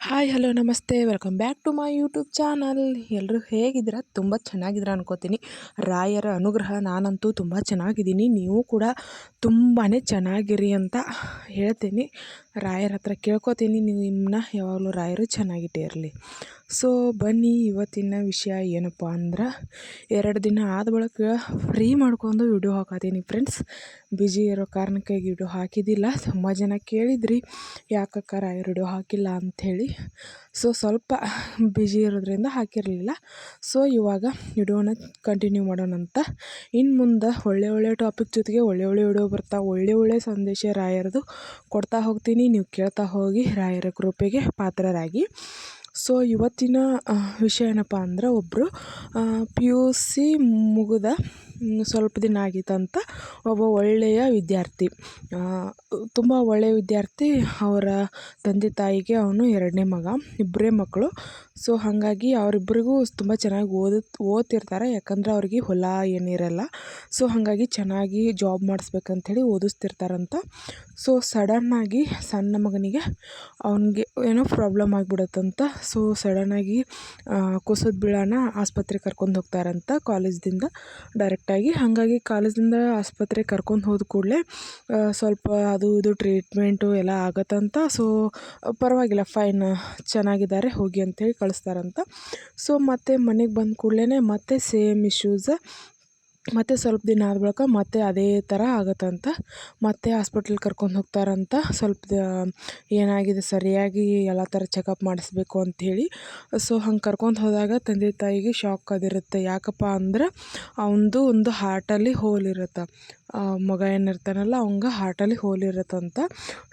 Hi, hello, ನಮಸ್ತೆ. Welcome back to my YouTube channel. ಎಲ್ಲರೂ ಹೇಗಿದ್ದೀರಾ? ತುಂಬ ಚೆನ್ನಾಗಿದ್ದೀರಾ ಅನ್ಕೋತೀನಿ. ರಾಯರ ಅನುಗ್ರಹ ನಾನಂತೂ ತುಂಬ ಚೆನ್ನಾಗಿದ್ದೀನಿ. ನೀವು ಕೂಡ ತುಂಬಾ ಚೆನ್ನಾಗಿರಿ ಅಂತ ಹೇಳ್ತೀನಿ. ರಾಯರ ಹತ್ರ ಕೇಳ್ಕೊತೀನಿ. ನೀವು ನಿಮ್ಮನ್ನ ಯಾವಾಗಲೂ ರಾಯರು ಚೆನ್ನಾಗಿಟ್ಟೇ ಇರಲಿ. ಸೊ ಬನ್ನಿ ಇವತ್ತಿನ ವಿಷಯ ಏನಪ್ಪ ಅಂದ್ರೆ ಎರಡು ದಿನ ಆದ ಬಳಿಕ ಫ್ರೀ ಮಾಡ್ಕೊಂಡು ವಿಡಿಯೋ ಹಾಕತ್ತೀನಿ ಫ್ರೆಂಡ್ಸ್ ಬ್ಯುಸಿ ಇರೋ ಕಾರಣಕ್ಕೆ ವಿಡಿಯೋ ಹಾಕಿದ್ದಿಲ್ಲ ತುಂಬ ಜನ ಕೇಳಿದ್ರಿ ಯಾಕಕ್ಕ ರಾಯರ ವಿಡಿಯೋ ಹಾಕಿಲ್ಲ ಅಂಥೇಳಿ. ಸೊ ಸ್ವಲ್ಪ ಬ್ಯುಸಿ ಇರೋದ್ರಿಂದ ಹಾಕಿರಲಿಲ್ಲ. ಸೊ ಇವಾಗ ವಿಡಿಯೋನ ಕಂಟಿನ್ಯೂ ಮಾಡೋಣ ಅಂತ. ಇನ್ನು ಮುಂದೆ ಒಳ್ಳೆ ಒಳ್ಳೆ ಟಾಪಿಕ್ ಜೊತೆಗೆ ಒಳ್ಳೆ ಒಳ್ಳೆ ವಿಡಿಯೋ ಬರ್ತಾ, ಒಳ್ಳೆ ಒಳ್ಳೆ ಸಂದೇಶ ರಾಯರದು ಕೊಡ್ತಾ ಹೋಗ್ತೀನಿ. ನೀವು ಕೇಳ್ತಾ ಹೋಗಿ ರಾಯರ ಕೃಪೆಗೆ ಪಾತ್ರರಾಗಿ. ಸೊ ಇವತ್ತಿನ ವಿಷಯ ಏನಪ್ಪ ಅಂದ್ರೆ ಒಬ್ಬರು ಪಿ ಯು ಸಿ ಮುಗಿದ ಸ್ವಲ್ಪ ದಿನ ಆಗಿತ್ತಂತ ಒಬ್ಬ ಒಳ್ಳೆಯ ವಿದ್ಯಾರ್ಥಿ. ತುಂಬ ಒಳ್ಳೆಯ ವಿದ್ಯಾರ್ಥಿ. ಅವರ ತಂದೆ ತಾಯಿಗೆ ಅವನು ಎರಡನೇ ಮಗ, ಇಬ್ಬರೇ ಮಕ್ಕಳು. ಸೊ ಹಾಗಾಗಿ ಅವರಿಬ್ಬರಿಗೂ ತುಂಬ ಚೆನ್ನಾಗಿ ಓದು, ಓದ್ತಿರ್ತಾರೆ. ಯಾಕಂದ್ರೆ ಅವ್ರಿಗೆ ಹೊಲ ಏನಿರಲ್ಲ. ಸೊ ಹಾಗಾಗಿ ಚೆನ್ನಾಗಿ ಜಾಬ್ ಮಾಡಿಸ್ಬೇಕಂಥೇಳಿ ಓದಿಸ್ತಿರ್ತಾರಂತ. ಸೊ ಸಡನ್ನಾಗಿ ಸಣ್ಣ ಮಗನಿಗೆ ಅವನಿಗೆ ಏನೋ ಪ್ರಾಬ್ಲಮ್ ಆಗಿಬಿಡತ್ತಂತ. ಸೊ ಸಡನ್ನಾಗಿ ಕುಸಿದ ಬೀಳೋಣ ಆಸ್ಪತ್ರೆಗೆ ಕರ್ಕೊಂಡು ಹೋಗ್ತಾರಂತ ಕಾಲೇಜ್ದಿಂದ ಡೈರೆಕ್ಟಾಗಿ ಹಾಗಾಗಿ ಕಾಲೇಜಿಂದ ಆಸ್ಪತ್ರೆಗೆ ಕರ್ಕೊಂಡು ಹೋದ ಕೂಡಲೇ ಸ್ವಲ್ಪ ಅದು ಇದು ಟ್ರೀಟ್ಮೆಂಟು ಎಲ್ಲ ಆಗತ್ತಂತ. ಸೊ ಪರವಾಗಿಲ್ಲ ಫೈನ್ ಚೆನ್ನಾಗಿದ್ದಾರೆ, ಹೋಗಿ ಅಂಥೇಳಿ ಕಳಿಸ್ತಾರಂತ. ಸೊ ಮತ್ತೆ ಮನೆಗೆ ಬಂದ ಕೂಡಲೇ ಮತ್ತೆ ಸೇಮ್ ಇಶ್ಯೂಸ ಮತ್ತು ಸ್ವಲ್ಪ ದಿನ ಆದ ಬಳಿಕ ಮತ್ತೆ ಅದೇ ಥರ ಆಗುತ್ತಂತ. ಮತ್ತೆ ಹಾಸ್ಪಿಟ್ಲಿಗೆ ಕರ್ಕೊಂಡು ಹೋಗ್ತಾರಂತ. ಸ್ವಲ್ಪ ಏನಾಗಿದೆ, ಸರಿಯಾಗಿ ಎಲ್ಲ ಥರ ಚೆಕಪ್ ಮಾಡಿಸ್ಬೇಕು ಅಂಥೇಳಿ ಸೊ ಹಂಗೆ ಕರ್ಕೊಂಡು ಹೋದಾಗ ತಂದೆ ತಾಯಿಗೆ ಶಾಕ್ ಅದಿರುತ್ತೆ. ಯಾಕಪ್ಪ ಅಂದ್ರೆ ಅವನದು ಒಂದು ಹಾರ್ಟಲ್ಲಿ ಹೋಲ್ ಇರುತ್ತೆ. ಮಗ ಏನಿರ್ತಾನಲ್ಲ, ಅವಂಗೆ ಹಾರ್ಟಲ್ಲಿ ಹೋಲ್ ಇರುತ್ತಂತ.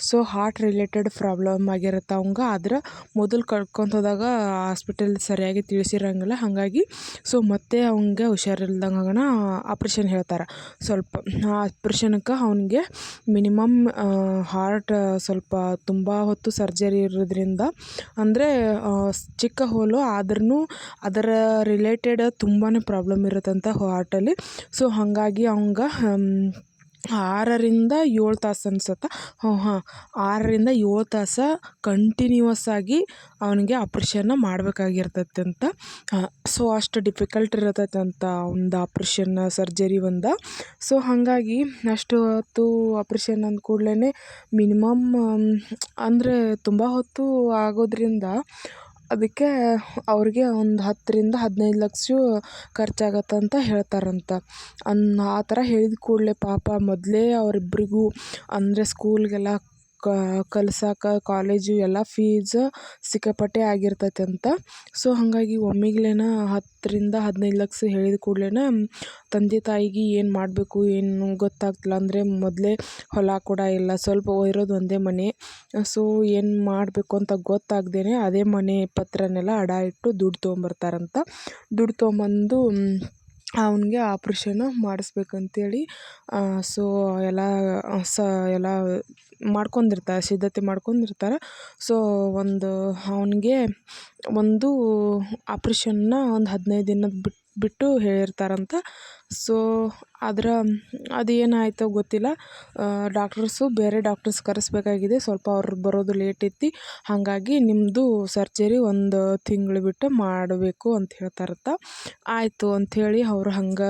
ಸೊ ಹಾರ್ಟ್ ರಿಲೇಟೆಡ್ ಪ್ರಾಬ್ಲಮ್ ಆಗಿರುತ್ತೆ ಅವಂಗೆ. ಆದ್ರೆ ಮೊದಲು ಕರ್ಕೊಂಡು ಹೋದಾಗ ಹಾಸ್ಪಿಟಲ್ ಸರಿಯಾಗಿ ತಿಳಿಸಿರಂಗಿಲ್ಲ. ಹಾಗಾಗಿ ಸೊ ಮತ್ತೆ ಅವಂಗೆ ಹುಷಾರಿಲ್ದಂಗೆ ಆಪ್ರೇಷನ್ ಹೇಳ್ತಾರೆ. ಸ್ವಲ್ಪ, ಆ ಆಪ್ರೇಷನ್ಗೆ ಅವನಿಗೆ ಮಿನಿಮಮ್ ಹಾರ್ಟ್ ಸ್ವಲ್ಪ ತುಂಬ ಹೊತ್ತು ಸರ್ಜರಿ ಇರೋದ್ರಿಂದ, ಅಂದರೆ ಚಿಕ್ಕ ಹೋಲು ಆದ್ರೂ ಅದರ ರಿಲೇಟೆಡ್ ತುಂಬಾ ಪ್ರಾಬ್ಲಮ್ ಇರುತ್ತಂತ ಹಾರ್ಟಲ್ಲಿ ಸೊ ಹಾಗಾಗಿ ಅವಂಗೆ ಆರರಿಂದ ಏಳು ತಾಸು ಅನ್ಸುತ್ತೆ? ಹ್ಞೂ ಹಾಂ ಆರರಿಂದ ಏಳು ತಾಸು ಕಂಟಿನ್ಯೂವಸ್ ಆಗಿ ಅವನಿಗೆ ಆಪ್ರೇಷನ್ನ ಮಾಡಬೇಕಾಗಿರ್ತೈತೆ ಅಂತ. ಸೊ ಅಷ್ಟು ಡಿಫಿಕಲ್ಟ್ ಇರತೈತೆ ಅಂತ ಒಂದು ಆಪ್ರೇಷನ್ನ ಸರ್ಜರಿ ಒಂದು. ಸೊ ಹಾಗಾಗಿ ಅಷ್ಟು ಹೊತ್ತು ಆಪ್ರೇಷನ್ ಅಂದ ಕೂಡಲೇ ಮಿನಿಮಮ್ ಅಂದರೆ ತುಂಬ ಹೊತ್ತು ಆಗೋದ್ರಿಂದ ಅದಕ್ಕೆ ಅವ್ರಿಗೆ ಒಂದು ಹತ್ತರಿಂದ ಹದಿನೈದು ಲಕ್ಷ ಖರ್ಚಾಗತ್ತಂತ ಹೇಳ್ತಾರಂತ. ಅನ್ ಆ ಥರ ಹೇಳಿದ ಕೂಡಲೇ ಪಾಪ ಮೊದಲೇ ಅವರಿಬ್ರಿಗೂ, ಅಂದರೆ ಸ್ಕೂಲ್ಗೆಲ್ಲ ಕಲ್ಸಕ್ಕೆ ಕಾಲೇಜು ಎಲ್ಲ ಫೀಸ್ ಸಿಕ್ಕಾಪಟ್ಟೆ ಆಗಿರ್ತೈತೆ ಅಂತ. ಸೊ ಹಾಗಾಗಿ ಒಮ್ಮಿಗ್ಲೇನ ಹತ್ತರಿಂದ ಹದಿನೈದು ಲಕ್ಷ ಹೇಳಿದ ಕೂಡಲೇ ತಂದೆ ತಾಯಿಗೆ ಏನು ಮಾಡಬೇಕು, ಏನು ಗೊತ್ತಾಗ್ತಿಲ್ಲ ಅಂದರೆ ಮೊದಲೇ ಹೊಲ ಕೂಡ ಇಲ್ಲ, ಸ್ವಲ್ಪ ಇರೋದು ಒಂದೇ ಮನೆ. ಸೊ ಏನು ಮಾಡಬೇಕು ಅಂತ ಗೊತ್ತಾಗ್ದೇ ಅದೇ ಮನೆ ಪತ್ರನೆಲ್ಲ ಅಡ ಇಟ್ಟು ದುಡ್ಡು ತೊಗೊಂಬರ್ತಾರಂತ. ದುಡ್ಡು ತೊಗೊಂಬಂದು ಅವನಿಗೆ ಆಪ್ರೇಷನ್ ಮಾಡಿಸ್ಬೇಕಂತೇಳಿ ಸೊ ಎಲ್ಲ, ಸ, ಎಲ್ಲ ಮಾಡ್ಕೊಂಡಿರ್ತಾರೆ, ಸಿದ್ಧತೆ ಮಾಡ್ಕೊಂಡಿರ್ತಾರೆ. ಸೊ ಒಂದು, ಅವ್ನಿಗೆ ಒಂದು ಆಪ್ರೇಷನ್ನ ಒಂದು ಹದಿನೈದು ದಿನದ ಬಿಟ್ಟು ಬಿಟ್ಟು ಹೇಳಿರ್ತಾರಂತ. ಸೊ ಅದರ, ಅದು ಏನಾಯಿತೋ ಗೊತ್ತಿಲ್ಲ. ಡಾಕ್ಟರ್ಸು ಬೇರೆ ಡಾಕ್ಟರ್ಸ್ ಕರೆಸ್ಬೇಕಾಗಿದೆ. ಸ್ವಲ್ಪ ಅವ್ರು ಬರೋದು ಲೇಟ್ ಐತಿ ಹಾಗಾಗಿ ನಿಮ್ಮದು ಸರ್ಜರಿ ಒಂದು ತಿಂಗಳು ಬಿಟ್ಟು ಮಾಡಬೇಕು ಅಂತ ಹೇಳ್ತಾರತ್ತ ಆಯಿತು ಅಂಥೇಳಿ ಅವ್ರು ಹಂಗೆ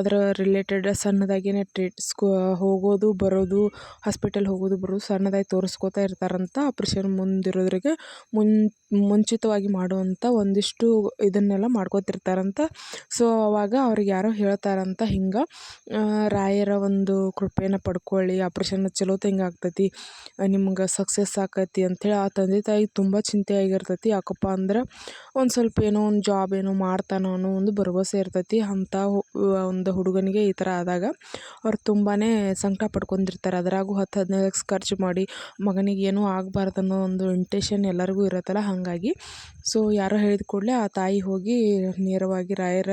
ಅದರ ರಿಲೇಟೆಡ್ ಸಣ್ಣದಾಗೇನೆ ಟ್ರೀಟ್ಸ್ಕೊ ಹೋಗೋದು, ಬರೋದು ಹಾಸ್ಪಿಟಲ್ ಹೋಗೋದು, ಬರೋದು ಸಣ್ಣದಾಗಿ ತೋರಿಸ್ಕೊತಾ ಇರ್ತಾರಂತ. ಆಪ್ರೇಷನ್ ಮುಂದಿರೋದ್ರಿಗೆ ಮುನ್, ಮುಂಚಿತವಾಗಿ ಮಾಡುವಂಥ ಒಂದಿಷ್ಟು ಇದನ್ನೆಲ್ಲ ಮಾಡ್ಕೋತಿರ್ತಾರಂತ. ಸೊ ಅವಾಗ ಅವ್ರಿಗೆ ಯಾರೋ ಹೇಳ್ತಾರಂತ ಹಿಂಗೆ. ರಾಯರ ಒಂದು ಕೃಪೆನ ಪಡ್ಕೊಳ್ಳಿ ಆಪ್ರೇಷನ್ ಚಲೋ ಹಿಂಗೆ ಆಗ್ತೈತಿ ನಿಮ್ಗೆ ಸಕ್ಸಸ್ ಆಕೈತಿ ಅಂಥೇಳಿ ಆ ತಂದೆ ತಾಯಿ ತುಂಬ ಚಿಂತೆ ಆಗಿರ್ತೈತಿ ಯಾಕಪ್ಪ ಅಂದ್ರೆ ಒಂದು ಸ್ವಲ್ಪ ಏನೋ ಒಂದು ಜಾಬ್ ಏನೋ ಮಾಡ್ತಾನೋ ಅನ್ನೋ ಒಂದು ಭರವಸೆ ಇರ್ತೈತಿ. ಅಂಥ ಒಂದು ಹುಡುಗನಿಗೆ ಈ ಥರ ಆದಾಗ ಅವ್ರು ತುಂಬಾ ಸಂಕಟ ಪಡ್ಕೊಂಡಿರ್ತಾರೆ. ಅದ್ರಾಗೂ ಹತ್ತು ಹದಿನೈದು ಲಕ್ಷ ಖರ್ಚು ಮಾಡಿ ಮಗನಿಗೆ ಏನೂ ಆಗಬಾರ್ದು ಅನ್ನೋ ಒಂದು ಇಂಟೆನ್ಷನ್ ಎಲ್ಲರಿಗೂ ಇರುತ್ತಲ್ಲ, ಹಾಗಾಗಿ ಸೊ ಯಾರೋ ಹೇಳಿದ ಕೂಡಲೇ ಆ ತಾಯಿ ಹೋಗಿ ನೇರವಾಗಿ ರಾಯರ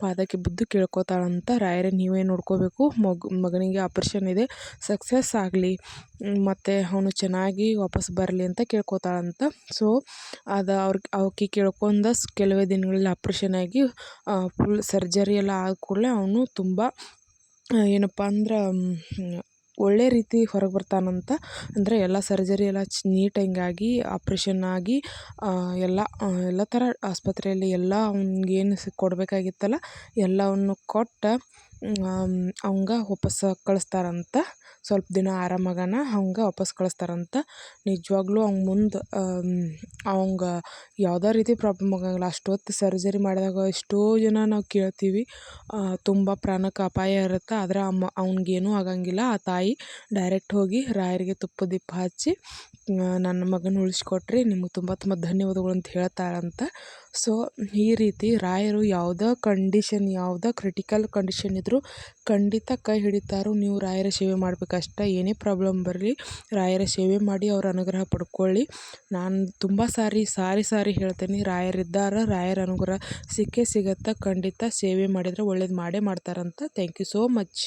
ಪಾದಕ್ಕೆ ಬಿದ್ದು ಕೇಳ್ಕೊತಾಳಂತ ರಾಯರೇ, ನೀವೇ ನೋಡ್ಕೋಬೇಕು. ಮಗು, ಮಗನಿಗೆ ಆಪ್ರೇಷನ್ ಇದೆ. ಸಕ್ಸಸ್ ಆಗಲಿ. ಮತ್ತು ಅವನು ಚೆನ್ನಾಗಿ ವಾಪಸ್ ಬರಲಿ ಅಂತ ಕೇಳ್ಕೊತಾಳಂತ. ಸೊ ಅದು ಅವ್ರಿಗೆ ಅವಕ್ಕೆ ಕೇಳ್ಕೊಂಡ ಕೆಲವೇ ದಿನಗಳಲ್ಲಿ ಆಪ್ರೇಷನ್ ಆಗಿ ಫುಲ್ ಸರ್ಜರಿ ಎಲ್ಲ ಆದ ಕೂಡಲೇ ಅವನು ತುಂಬ ಏನಪ್ಪ ಅಂದ್ರೆ ಒಳ್ಳೆ ರೀತಿ ಹೊರಗೆ ಬರ್ತಾನಂತ. ಅಂದರೆ ಎಲ್ಲ ಸರ್ಜರಿ ಎಲ್ಲ ಚ್ ನೀಟಾಗಿ ಆಪ್ರೇಷನ್ ಆಗಿ ಎಲ್ಲ ಎಲ್ಲ ಥರ ಆಸ್ಪತ್ರೆಯಲ್ಲಿ ಎಲ್ಲ ಅವ್ನಿಗೇನು ಕೊಡಬೇಕಾಗಿತ್ತಲ್ಲ, ಎಲ್ಲವನ್ನು ಕೊಟ್ಟು ಅವಂಗ ವಾಪಸ್ ಕಳಿಸ್ತಾರಂತ. ಸ್ವಲ್ಪ ದಿನ ಆರಾಮಾಗನ ಹಂಗೆ ವಾಪಸ್ ಕಳಿಸ್ತಾರಂತ. ನಿಜವಾಗ್ಲೂ ಅವ್ನ ಮುಂದೆ ಅವಂಗ ಯಾವುದೇ ರೀತಿ ಪ್ರಾಬ್ಲಮ್ ಆಗಂಗಿಲ್ಲ. ಅಷ್ಟೊತ್ತು ಸರ್ಜರಿ ಮಾಡಿದಾಗ ಎಷ್ಟೋ ಜನ ನಾವು ಕೇಳ್ತೀವಿ. ತುಂಬ ಪ್ರಾಣಕ್ಕೆ ಅಪಾಯ ಇರುತ್ತೆ. ಆದ್ರೆ ಅಮ್ಮ, ಅವ್ನಿಗೇನೂ ಆಗಂಗಿಲ್ಲ. ಆ ತಾಯಿ ಡೈರೆಕ್ಟ್ ಹೋಗಿ ರಾಯರಿಗೆ ತುಪ್ಪ, ದೀಪ ಹಚ್ಚಿ ನನ್ನ ಮಗನ ಉಳಿಸ್ಕೊಟ್ರಿ. ನಿಮ್ಗೆ ತುಂಬ ತುಂಬ ಧನ್ಯವಾದಗಳು ಅಂತ ಹೇಳ್ತಾರಂತ ಸೊ, ಈ ರೀತಿ ರಾಯರು ಯಾವುದೋ ಕಂಡೀಷನ್ ಯಾವುದೋ ಕ್ರಿಟಿಕಲ್ ಕಂಡೀಷನ್ ಇದ್ದರೂ ಖಂಡಿತ ಕೈ ಹಿಡಿತಾರೆ. ನೀವು ರಾಯರ ಸೇವೆ ಮಾಡ್ಬೇಕಷ್ಟೆ, ಏನೇ ಪ್ರಾಬ್ಲಮ್ ಬರಲಿ ರಾಯರ ಸೇವೆ ಮಾಡಿ ಅವ್ರ ಅನುಗ್ರಹ ಪಡ್ಕೊಳ್ಳಿ. ನಾನು ತುಂಬ ಸಾರಿ ಸಾರಿ ಸಾರಿ ಹೇಳ್ತೀನಿ, ರಾಯರಿದ್ದಾರೆ, ರಾಯರ ಅನುಗ್ರಹ ಸಿಕ್ಕೇ ಸಿಗತ್ತೆ ಖಂಡಿತ ಸೇವೆ ಮಾಡಿದರೆ ಒಳ್ಳೇದು ಮಾಡೇ ಮಾಡ್ತಾರಂತ. Thank you so much